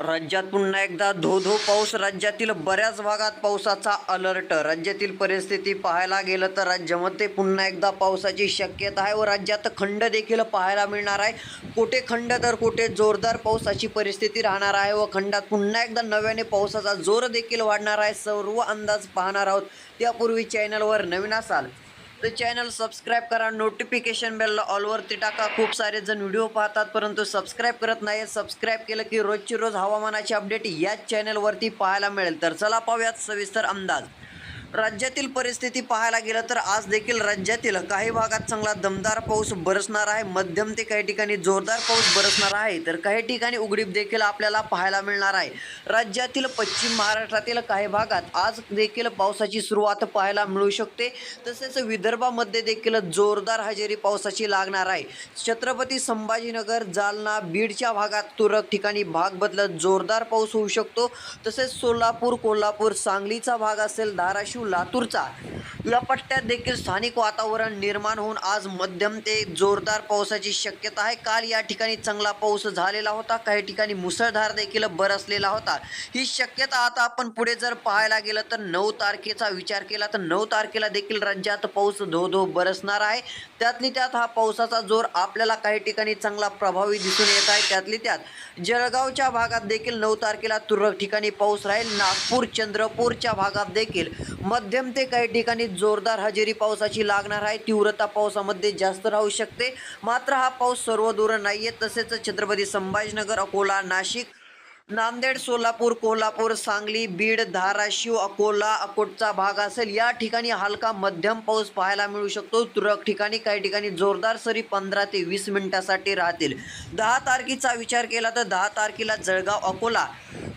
राज्यात पुन्हा एकदा धो धो पाऊस. राज्यातील बऱ्याच भागात पावसाचा अलर्ट. राज्यातील परिस्थिती पाहायला गेलं तर राज्यामध्ये पुन्हा एकदा पावसाची शक्यता आहे व राज्यात खंड देखील पाहायला मिळणार आहे. कुठे खंड तर कुठे जोरदार पावसाची परिस्थिती राहणार आहे व खंडात पुन्हा एकदा नव्याने पावसाचा जोर देखील वाढणार आहे. सर्व अंदाज पाहणार आहोत. त्यापूर्वी चॅनलवर नवीन असाल तर चॅनल सबस्क्राईब करा. नोटिफिकेशन बेलला ऑलवरती टाका. खूप सारे जण व्हिडिओ पाहतात परंतु सबस्क्राईब करत नाही सबस्क्राईब केलं की रोजची रोज हवामानाची अपडेट याच चॅनलवरती पाहायला मिळेल. तर चला पाहूयात सविस्तर अंदाज. राज्यातील परिस्थिती पाहायला गेलं तर आज देखील राज्यातील काही भागात चांगला दमदार पाऊस बरसणार आहे. मध्यम ते काही ठिकाणी जोरदार पाऊस बरसणार आहे. तर काही ठिकाणी उघडीप देखील आपल्याला पाहायला मिळणार आहे. राज्यातील पश्चिम महाराष्ट्रातील काही भागात आज देखील पावसाची सुरुवात पाहायला मिळू शकते. तसेच विदर्भामध्ये देखील जोरदार हजेरी पावसाची लागणार आहे. छत्रपती संभाजीनगर जालना बीडच्या भागात तुरळक ठिकाणी भाग बदलत जोरदार पाऊस होऊ शकतो. तसेच सोलापूर कोल्हापूर सांगलीचा भाग असेल धाराशिव लातूरचा या पट्ट्यात देखील स्थानिक वातावरण निर्माण होऊन आज मध्यम ते जोरदार पावसाची शक्यता आहे. काल या ठिकाणी चांगला पाऊस झालेला होता. काही ठिकाणी मुसळधार देखील बरसलेला होता. ही शक्यता आता आपण पुढे जर पाहायला गेलं तर नऊ तारखेचा विचार केला तर नऊ तारखेला देखील राज्यात पाऊस धो धो बरसणार आहे. त्यातली त्यात हा पावसाचा जोर आपल्याला काही ठिकाणी चांगला प्रभावी दिसून येत आहे. त्यातली त्यात जळगावच्या भागात देखील नऊ तारखेला तुरळक ठिकाणी पाऊस राहील. नागपूर चंद्रपूरच्या भागात देखील मध्यम ते काही ठिकाणी जोरदार हजेरी पावसाची लागणार आहे. तीव्रता पावसामध्ये जास्त राहू शकते. मात्र हा पाऊस सर्व दूर आहे तसेच छत्रपती संभाजीनगर अकोला नाशिक नांदेड सोलापूर कोल्हापूर सांगली बीड धाराशिव अकोला अकोटचा भाग असेल. या ठिकाणी हलका मध्यम पाऊस पाहायला मिळू शकतो. तुरळक ठिकाणी काही ठिकाणी जोरदार सरी पंधरा ते वीस मिनिटासाठी राहतील. दहा तारखेचा विचार केला तर दहा तारखेला जळगाव अकोला.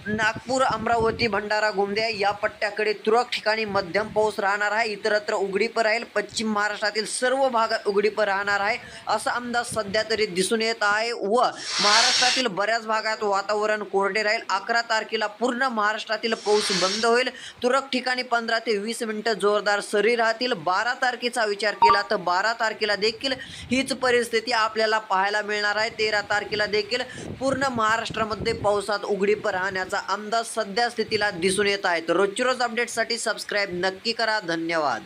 नागपूर अमरावती भंडारा गोंदिया या पट्ट्याकडे तुरळक ठिकाणी मध्यम पाऊस राहणार आहे. इतरत्र उघडीप राहील. पश्चिम महाराष्ट्रातील सर्व भागात उघडीप राहणार आहे. असा अंदाज सध्या तरी दिसून येत आहे व महाराष्ट्रातील बऱ्याच भागात वातावरण कोरडे राहील. अकरा तारखेला पूर्ण महाराष्ट्रातील पाऊस बंद होईल. तुरळक ठिकाणी पंधरा ते वीस मिनिटं जोरदार सरी राहतील. बारा तारखेचा विचार केला तर बारा तारखेला देखील हीच परिस्थिती आपल्याला पाहायला मिळणार आहे. तेरा तारखेला देखील पूर्ण महाराष्ट्रामध्ये पावसात उघडीप राहण्याचा अंदाज सध्या स्थितीला दिसून येत आहे रोजची रोज अपडेटसाठी सबस्क्राईब नक्की करा. धन्यवाद.